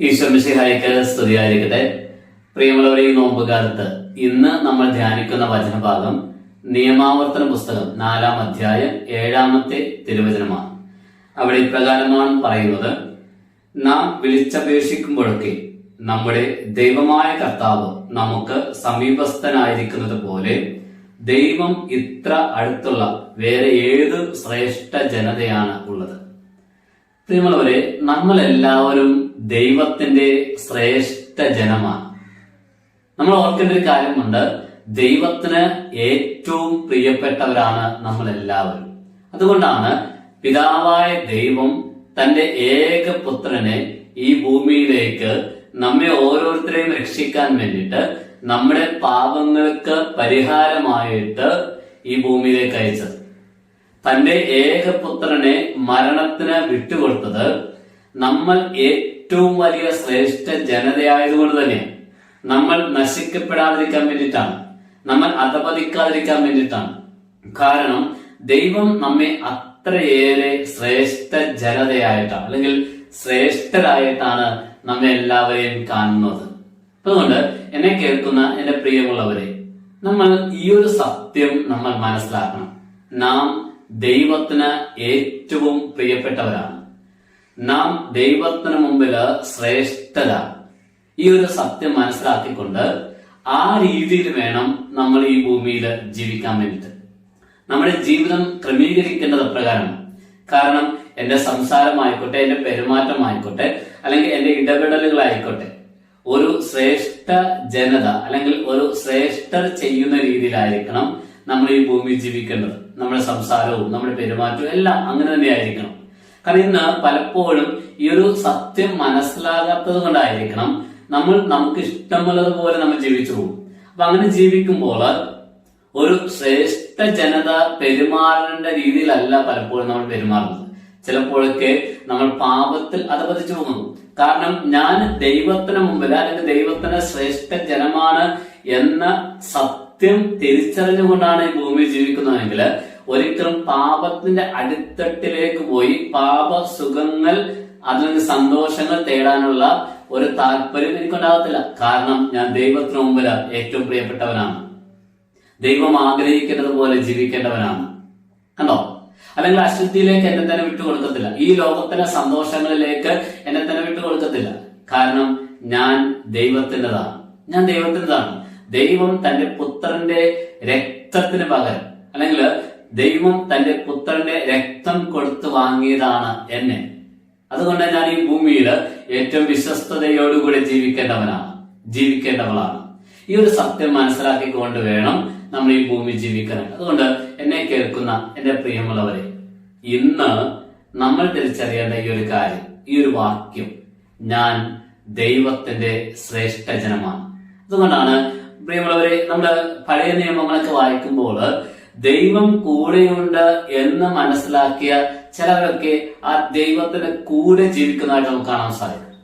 ഈശ്വമിഷിഹായിക്ക് സ്തുതിയായിരിക്കട്ടെ. പ്രിയമുള്ളവരെ ഈ നോമ്പുകാലത്ത് ഇന്ന് നമ്മൾ ധ്യാനിക്കുന്ന വചനഭാഗം നിയമാവർത്തന പുസ്തകം നാലാം അധ്യായം ഏഴാമത്തെ തിരുവചനമാണ്. അവിടെ ഇപ്രകാരമാണ് പറയുന്നത്. നാം വിളിച്ചപേക്ഷിക്കുമ്പോഴൊക്കെ നമ്മുടെ ദൈവമായ കർത്താവ് നമുക്ക് സമീപസ്ഥനായിരിക്കുന്നത് പോലെ ദൈവം ഇത്ര അടുത്തുള്ള വേറെ ഏത് ശ്രേഷ്ഠ ജനതയാണ് ഉള്ളത്. പ്രിയമുള്ളവരെ നമ്മൾ എല്ലാവരും ദൈവത്തിന്റെ ശ്രേഷ്ഠ ജനമാണ്. നമ്മൾ ഓർക്കേണ്ട ഒരു കാര്യമുണ്ട്. ദൈവത്തിന് ഏറ്റവും പ്രിയപ്പെട്ടവരാണ് നമ്മൾ എല്ലാവരും അതുകൊണ്ടാണ് പിതാവായ ദൈവം തന്റെ ഏക പുത്രനെ ഈ ഭൂമിയിലേക്ക് നമ്മെ ഓരോരുത്തരെയും രക്ഷിക്കാൻ വേണ്ടിയിട്ട് നമ്മുടെ പാപങ്ങൾക്ക് പരിഹാരമായിട്ട് ഈ ഭൂമിയിലേക്ക് അയച്ചത്. തന്റെ ഏകപുത്രനെ മരണത്തിന് വിട്ടുകൊടുത്തത് നമ്മൾ ഏറ്റവും വലിയ ശ്രേഷ്ഠ ജനതയായതുകൊണ്ട് തന്നെ നമ്മൾ നശിക്കപ്പെടാതിരിക്കാൻ വേണ്ടിയിട്ടാണ്. നമ്മൾ അധപതിക്കാതിരിക്കാൻ വേണ്ടിയിട്ടാണ്. കാരണം ദൈവം നമ്മെ അത്രയേറെ ശ്രേഷ്ഠ ജനതയായിട്ടാണ് അല്ലെങ്കിൽ ശ്രേഷ്ഠരായിട്ടാണ് നമ്മെ എല്ലാവരെയും കാണുന്നത്. അതുകൊണ്ട് എന്നെ കേൾക്കുന്ന എന്റെ പ്രിയമുള്ളവരെ നമ്മൾ ഈ ഒരു സത്യം നമ്മൾ മനസ്സിലാക്കണം. നാം ദൈവത്തിന് ഏറ്റവും പ്രിയപ്പെട്ടവരാണ്. നാം ദൈവത്തിന് മുമ്പിൽ ശ്രേഷ്ഠത ഈ ഒരു സത്യം മനസ്സിലാക്കിക്കൊണ്ട് ആ രീതിയിൽ വേണം നമ്മൾ ഈ ഭൂമിയിൽ ജീവിക്കാൻ വേണ്ടിയിട്ട്. നമ്മുടെ ജീവിതം ക്രമീകരിക്കേണ്ടത് പ്രകാരം. കാരണം എന്റെ സംസാരമായിക്കോട്ടെ എന്റെ പെരുമാറ്റമായിക്കോട്ടെ അല്ലെങ്കിൽ എന്റെ ഇടപെടലുകളായിക്കോട്ടെ ഒരു ശ്രേഷ്ഠ ജനത അല്ലെങ്കിൽ ഒരു ശ്രേഷ്ഠർ ചെയ്യുന്ന രീതിയിലായിരിക്കണം നമ്മൾ ഈ ഭൂമി ജീവിക്കേണ്ടത്. നമ്മുടെ സംസാരവും നമ്മുടെ പെരുമാറ്റവും എല്ലാം അങ്ങനെ തന്നെ ആയിരിക്കണം. കാരണം ഇന്ന് പലപ്പോഴും ഈ ഒരു സത്യം മനസ്സിലാകാത്തത് കൊണ്ടായിരിക്കണം നമ്മൾ നമുക്ക് ഇഷ്ടമുള്ളതുപോലെ നമ്മൾ ജീവിച്ചു പോകും. അപ്പൊ അങ്ങനെ ജീവിക്കുമ്പോൾ ഒരു ശ്രേഷ്ഠ ജനത പെരുമാറേണ്ട രീതിയിലല്ല പലപ്പോഴും നമ്മൾ പെരുമാറുന്നത്. ചിലപ്പോഴൊക്കെ നമ്മൾ പാപത്തിൽ അധപതിച്ചു പോകുന്നു. കാരണം ഞാൻ ദൈവത്തിന് മുമ്പിൽ അല്ലെങ്കിൽ ദൈവത്തിന് ശ്രേഷ്ഠ ജനമാണ് എന്ന സത്യം തിരിച്ചറിഞ്ഞുകൊണ്ടാണ് ഈ ഭൂമിയിൽ ജീവിക്കുന്നതെങ്കിൽ ഒരിക്കലും പാപത്തിന്റെ അടിത്തട്ടിലേക്ക് പോയി പാപ സുഖങ്ങൾ അതിൽ സന്തോഷങ്ങൾ തേടാനുള്ള ഒരു താല്പര്യം എനിക്കുണ്ടാകത്തില്ല. കാരണം ഞാൻ ദൈവത്തിന് മുമ്പിൽ ഏറ്റവും പ്രിയപ്പെട്ടവനാണ്. ദൈവം ആഗ്രഹിക്കുന്നത് പോലെ ജീവിക്കേണ്ടവനാണ്. കണ്ടോ? അല്ലെങ്കിൽ അശുദ്ധിയിലേക്ക് എന്നെ തന്നെ വിട്ടുകൊടുക്കത്തില്ല ഈ ലോകത്തിലെ സന്തോഷങ്ങളിലേക്ക് എന്നെ തന്നെ വിട്ടുകൊടുക്കത്തില്ല കാരണം ഞാൻ ദൈവത്തിന്റെതാണ്. ഞാൻ ദൈവത്തിന്റെതാണ്. ദൈവം തന്റെ പുത്രന്റെ രക്തത്തിന് പകരം. അല്ലെങ്കിൽ ദൈവം തന്റെ പുത്രന്റെ രക്തം കൊടുത്തു വാങ്ങിയതാണ് എന്നെ. അതുകൊണ്ട് ഞാൻ ഈ ഭൂമിയിൽ ഏറ്റവും വിശ്വസ്തയോടുകൂടി ജീവിക്കേണ്ടവനാണ്. ജീവിക്കേണ്ടവളാണ്. ഈ ഒരു സത്യം മനസ്സിലാക്കിക്കൊണ്ട് വേണം നമ്മൾ ഈ ഭൂമി ജീവിക്കാൻ അതുകൊണ്ട് എന്നെ കേൾക്കുന്ന എന്റെ പ്രിയമുള്ളവരെ ഇന്ന് നമ്മൾ തിരിച്ചറിയേണ്ട ഈ ഒരു കാര്യം ഈ ഒരു വാക്യം ഞാൻ ദൈവത്തിന്റെ ശ്രേഷ്ഠ ജനമാണ്. അതുകൊണ്ടാണ് പ്രിയമുള്ളവരെ നമ്മൾ പഴയ നിയമങ്ങളൊക്കെ വായിക്കുമ്പോൾ ദൈവം കൂടെയുണ്ട് എന്ന് മനസ്സിലാക്കിയ ചിലവരൊക്കെ ആ ദൈവത്തിന്റെ കൂടെ ജീവിക്കുന്നതായിട്ട് നമുക്ക് കാണാൻ സാധിക്കും.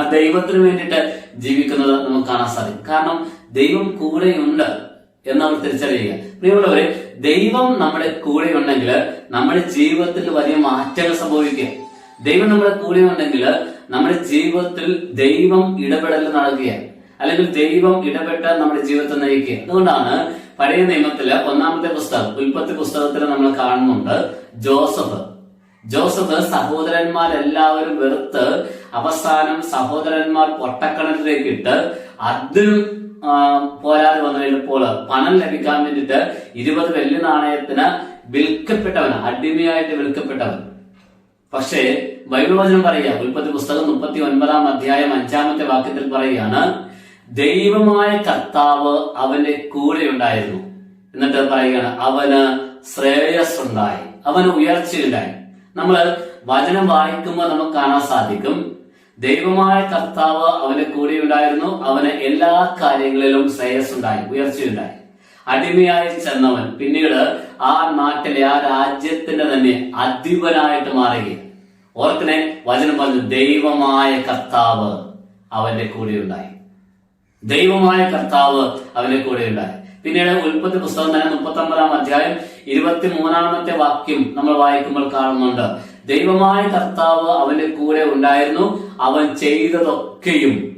ആ ദൈവത്തിന് വേണ്ടിയിട്ട് ജീവിക്കുന്നത് നമുക്ക് കാണാൻ സാധിക്കും. കാരണം ദൈവം കൂടെയുണ്ട് എന്ന് നമ്മൾ തിരിച്ചറിയുക. പ്രിയമുള്ളവരെ ദൈവം നമ്മുടെ കൂടെ ഉണ്ടെങ്കിൽ നമ്മുടെ ജീവിതത്തിൽ വലിയ മാറ്റങ്ങൾ സംഭവിക്കുക. ദൈവം നമ്മുടെ കൂടെ ഉണ്ടെങ്കിൽ നമ്മുടെ ജീവിതത്തിൽ ദൈവം ഇടപെടൽ നടക്കുക. അല്ലെങ്കിൽ ദൈവം ഇടപെട്ട് നമ്മുടെ ജീവിതത്തെ നയിക്കുക. അതുകൊണ്ടാണ് പഴയ നിയമത്തിൽ ഒന്നാമത്തെ പുസ്തകം ഉൽപ്പത്തി പുസ്തകത്തിൽ നമ്മൾ കാണുന്നുണ്ട് ജോസഫ്. ജോസഫ് സഹോദരന്മാരെല്ലാവരും വെറുത്ത് അവസാനം സഹോദരന്മാർ പൊട്ടക്കണത്തിലേക്ക് ഇട്ട് അതിനും പോരാതെ വന്നു കഴിഞ്ഞപ്പോൾ പണം ലഭിക്കാൻ വേണ്ടിയിട്ട് ഇരുപത് വെള്ളി നാണയത്തിന് വിൽക്കപ്പെട്ടവൻ അടിമയായിട്ട് വിൽക്കപ്പെട്ടവൻ. പക്ഷേ ബൈബിൾ വചനം പറയുക ഉൽപ്പത്തി പുസ്തകം മുപ്പത്തി ഒൻപതാം അധ്യായം അഞ്ചാമത്തെ വാക്യത്തിൽ പറയുകയാണ് ദൈവമായ കർത്താവ് അവന്റെ കൂടെ ഉണ്ടായിരുന്നു. എന്നിട്ട് പറയുകയാണ് അവന് ശ്രേയസ് ഉണ്ടായി അവന് ഉയർച്ചയുണ്ടായി. നമ്മൾ വചനം വായിക്കുമ്പോൾ നമുക്ക് കാണാൻ സാധിക്കും ദൈവമായ കർത്താവ് അവന്റെ കൂടെ ഉണ്ടായിരുന്നു അവന് എല്ലാ കാര്യങ്ങളിലും ശ്രേയസ് ഉണ്ടായി ഉയർച്ചയുണ്ടായി. അടിമയായി ചെന്നവൻ പിന്നീട് ആ നാട്ടിലെ ആ രാജ്യത്തിന്റെ തന്നെ അധിപനായിട്ട് മാറുകയും. ഓർക്കനെ വചനം പറഞ്ഞു ദൈവമായ കർത്താവ് അവന്റെ കൂടെ ഉണ്ടായി. ദൈവമായ കർത്താവ് അവനെ കൂടെ ഉണ്ടായി. പിന്നീട് ഉൽപ്പത്തി പുസ്തകം തന്നെ മുപ്പത്തി ഒമ്പതാം അധ്യായം ഇരുപത്തി മൂന്നാമത്തെ വാക്യം നമ്മൾ വായിക്കുമ്പോൾ കാണുന്നുണ്ട്. ദൈവമായ കർത്താവ് അവന്റെ കൂടെ ഉണ്ടായിരുന്നു. അവൻ ചെയ്തതൊക്കെയും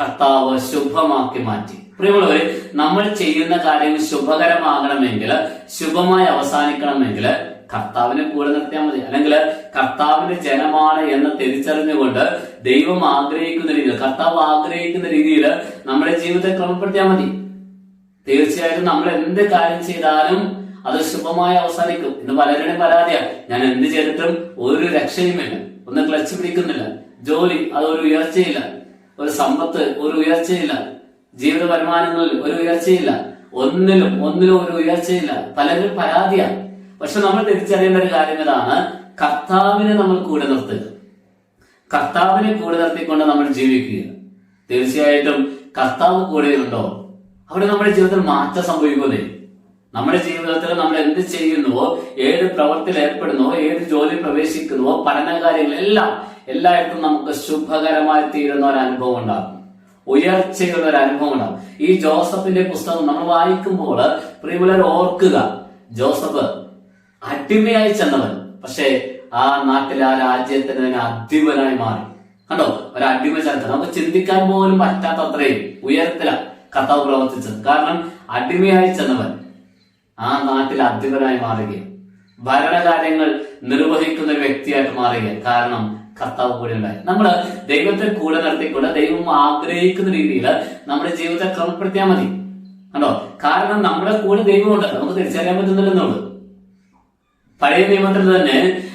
കർത്താവ് ശുഭമാക്കി മാറ്റി. പ്രിയമുള്ളവരെ നമ്മൾ ചെയ്യുന്ന കാര്യങ്ങൾ ശുഭകരമാകണമെങ്കിൽ ശുഭമായി അവസാനിക്കണമെങ്കിൽ കർത്താവിനെ കൂടെ നിർത്തിയാൽ മതി. അല്ലെങ്കിൽ കർത്താവിന്റെ ജനമാണ് എന്ന് തിരിച്ചറിഞ്ഞുകൊണ്ട് ദൈവം ആഗ്രഹിക്കുന്ന രീതിയിൽ കർത്താവ് ആഗ്രഹിക്കുന്ന രീതിയിൽ നമ്മുടെ ജീവിതത്തെ ക്രമപ്പെടുത്തിയാൽ മതി. തീർച്ചയായിട്ടും നമ്മൾ എന്ത് കാര്യം ചെയ്താലും അത് ശുഭമായി അവസാനിക്കും. ഇന്ന് പലരുടെയും പരാതിയാ. ഞാൻ എന്ത് ചെയ്തിട്ടും ഒരു രക്ഷയുമില്ല. ഒന്ന് ക്ലച്ച് പിടിക്കുന്നില്ല. ജോലി അത് ഒരു ഉയർച്ചയില്ല. ഒരു സമ്പത്ത് ഒരു ഉയർച്ചയില്ല. ജീവിത വരുമാനങ്ങളിൽ ഒരു ഉയർച്ചയില്ല. ഒന്നിലും ഒന്നിലും ഒരു ഉയർച്ചയില്ല. പലരും പരാതിയാണ് പക്ഷെ നമ്മൾ തിരിച്ചറിയേണ്ട ഒരു കാര്യം ഇതാണ്. കർത്താവിനെ നമ്മൾ കൂടെ നിർത്തുക. കർത്താവിനെ കൂടെ നിർത്തിക്കൊണ്ട് നമ്മൾ ജീവിക്കുക. തീർച്ചയായിട്ടും കർത്താവ് കൂടെയുണ്ടോ അവിടെ നമ്മുടെ ജീവിതത്തിൽ മാറ്റം സംഭവിക്കുന്നേ നമ്മുടെ ജീവിതത്തിൽ നമ്മൾ എന്ത് ചെയ്യുന്നുവോ ഏത് പ്രവൃത്തിയിൽ ഏർപ്പെടുന്നുവോ ഏത് ജോലി പ്രവേശിക്കുന്നുവോ പഠന കാര്യങ്ങളെല്ലാം എല്ലായിടത്തും നമുക്ക് ശുഭകരമായി തീരുന്ന ഒരു അനുഭവം ഉണ്ടാകും. ഉയർച്ചയുള്ള ഒരു അനുഭവം ഉണ്ടാകും. ഈ ജോസഫിന്റെ പുസ്തകം നമ്മൾ വായിക്കുമ്പോൾ പ്രിയമുള്ളവർ ഓർക്കുക. ജോസഫ് അടിമയായി ചെന്നവൻ. പക്ഷേ ആ നാട്ടിൽ ആ രാജ്യത്തിന് അധിപനായി മാറി. കണ്ടോ? ഒരു അടിമ ചരിത്രം. നമുക്ക് ചിന്തിക്കാൻ പോലും പറ്റാത്ത അത്രയും ഉയരത്തില കർത്താവ് പ്രവർത്തിച്ചത്. കാരണം അടിമയായി ചെന്നവൻ ആ നാട്ടിൽ അധിപനായി മാറുകയും ഭരണകാര്യങ്ങൾ നിർവഹിക്കുന്ന ഒരു വ്യക്തിയായിട്ട് മാറുകയും കാരണം കർത്താവ് കൂടെ ഉണ്ടായി. നമ്മൾ ദൈവത്തെ കൂടെ നടത്തിക്കൂടെ ദൈവം ആഗ്രഹിക്കുന്ന രീതിയിൽ നമ്മുടെ ജീവിതത്തെ ക്രമപ്പെടുത്തിയാൽ മതി. കണ്ടോ? കാരണം നമ്മുടെ കൂടെ ദൈവമുണ്ട് നമുക്ക് തിരിച്ചറിയാൻ പറ്റുന്നില്ലെന്നുള്ളൂ. പഴയ നിയമത്തിൽ തന്നെ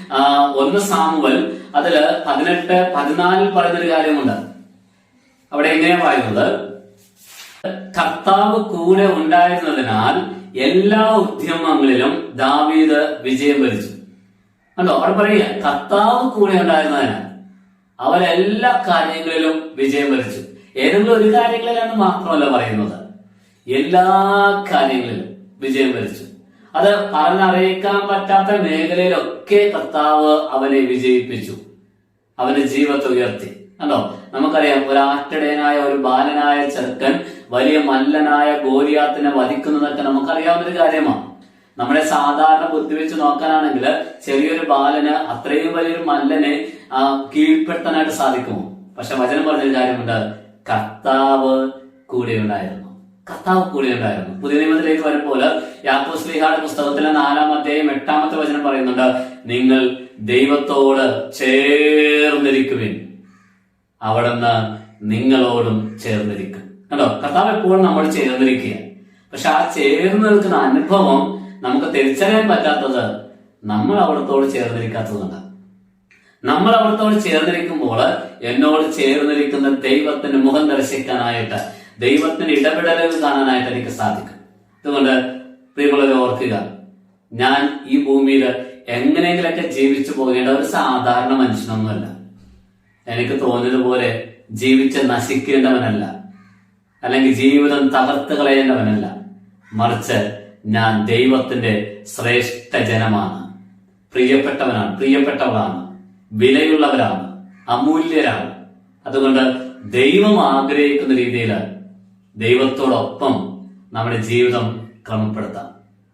ഒന്ന് സാമുവൽ അതിൽ പതിനെട്ട് പതിനാലിൽ പറയുന്നൊരു കാര്യമുണ്ട്. അവിടെ എങ്ങനെയാ പറയുന്നത്? കർത്താവ് കൂടെ ഉണ്ടായിരുന്നതിനാൽ എല്ലാ ഉദ്യമങ്ങളിലും ദാവീദ് വിജയം വരിച്ചു. കണ്ടോ? അവിടെ പറയുക കർത്താവ് കൂടെ ഉണ്ടായിരുന്നതിനാൽ അവരെല്ലാ കാര്യങ്ങളിലും വിജയം വരിച്ചു. ഏതെങ്കിലും ഒരു കാര്യങ്ങളിലാണ് മാത്രമല്ല പറയുന്നത്. എല്ലാ കാര്യങ്ങളിലും വിജയം വരിച്ചു. അത് പറഞ്ഞറിയിക്കാൻ പറ്റാത്ത മേഖലയിലൊക്കെ കർത്താവ് അവനെ വിജയിപ്പിച്ചു. അവന്റെ ജീവിതത്തെ ഉയർത്തി. കണ്ടോ? നമുക്കറിയാം ഒരു ആറ്റടയനായ ഒരു ബാലനായ ചെറുക്കൻ വലിയ മല്ലനായ ഗോലിയാത്തിനെ വധിക്കുന്നതൊക്കെ നമുക്കറിയാവുന്ന ഒരു കാര്യമാണ്. നമ്മുടെ സാധാരണ ബുദ്ധി വെച്ച് നോക്കാനാണെങ്കിൽ ചെറിയൊരു ബാലന് അത്രയും വലിയൊരു മല്ലനെ കീഴ്പ്പെടുത്താനായിട്ട് സാധിക്കുമോ? പക്ഷെ വചനം പറഞ്ഞൊരു കാര്യമുണ്ട്. കർത്താവ് കൂടെ ഉണ്ടായിരുന്നു കർത്താവ് കൂടെ ഉണ്ടായിരുന്നു പുതിയ നിയമത്തിലേക്ക് വരുമ്പോൾ യാക്കോസ് ശ്രീഹായുടെ പുസ്തകത്തിലെ നാലാം അധ്യായം എട്ടാമത്തെ വചനം പറയുന്നുണ്ട് നിങ്ങൾ ദൈവത്തോട് ചേർന്നിരിക്കുവിൻ. അവിടുന്ന് നിങ്ങളോടും ചേർന്നിരിക്കും. കണ്ടോ? കർത്താവ് എപ്പോഴും നമ്മൾ ചേർന്നിരിക്കുക പക്ഷെ ആ ചേർന്ന് നിൽക്കുന്ന അനുഭവം നമുക്ക് തിരിച്ചറിയാൻ പറ്റാത്തത് നമ്മൾ അവിടത്തോട് ചേർന്നിരിക്കാത്തതുകൊണ്ട് നമ്മൾ അവിടത്തോട് ചേർന്നിരിക്കുമ്പോൾ എന്നോട് ചേർന്നിരിക്കുന്ന ദൈവത്തിന്റെ മുഖം ദർശിക്കാനായിട്ട് ദൈവത്തിന്റെ ഇടപെടലുകൾ കാണാനായിട്ട് എനിക്ക് സാധിക്കും. അതുകൊണ്ട് പ്രിയമുള്ളവരെ ഓർക്കുക ഞാൻ ഈ ഭൂമിയിൽ എങ്ങനെയെങ്കിലൊക്കെ ജീവിച്ചു പോകേണ്ട ഒരു സാധാരണ മനുഷ്യനൊന്നുമല്ല. എനിക്ക് തോന്നിയതുപോലെ ജീവിച്ച് നശിക്കേണ്ടവനല്ല. അല്ലെങ്കിൽ ജീവിതം തകർത്ത് കളയേണ്ടവനല്ല. മറിച്ച് ഞാൻ ദൈവത്തിന്റെ ശ്രേഷ്ഠ ജനമാണ്. പ്രിയപ്പെട്ടവനാണ് പ്രിയപ്പെട്ടവളാണ് വിലയുള്ളവരാണ് അമൂല്യരാണ്. അതുകൊണ്ട് ദൈവം ആഗ്രഹിക്കുന്ന രീതിയിൽ ദൈവത്തോടൊപ്പം നമ്മുടെ ജീവിതം ക്രമപ്പെടുത്താം.